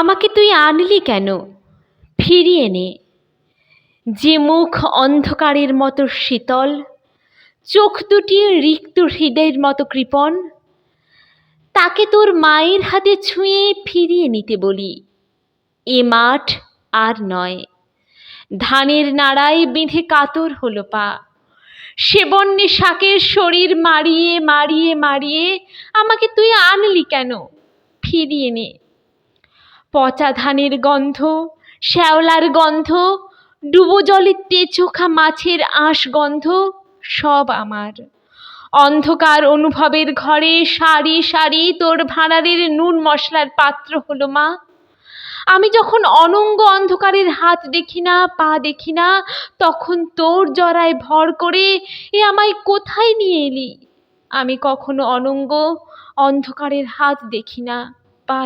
আমাকে তুই আনলি কেন? ফিরিয়ে নে। যে মুখ অন্ধকারের মতো শীতল, চোখ দুটি রিক্ত হৃদয়ের মতো কৃপণ, তাকে তোর মায়ের হাতে ছুঁয়ে ফিরিয়ে নিতে বলি। এ মাঠ আর নয়। ধানের নাড়ায় বেঁধে কাতর হলো পা। সে বন্যে শাকের শরীর মারিয়ে মারিয়ে মারিয়ে আমাকে তুই আনলি কেন? ফিরিয়ে নে। পচা ধানের গন্ধ, শ্যাওলার গন্ধ, ডুবো জলে তেচোখা মাছের আঁশ গন্ধ, সব আমার। অন্ধকার অনুভবের ঘরে সারি সারি তোর ভাঁড়ারের নুন মশলার পাত্র হলো মা। আমি যখন অনঙ্গ অন্ধকারের হাত দেখি না, পা দেখি না, তখন তোর জরায় ভর করে এ আমায় কোথায় নিয়ে এলি? আমি কখনো অনঙ্গ অন্ধকারের হাত দেখি না, পা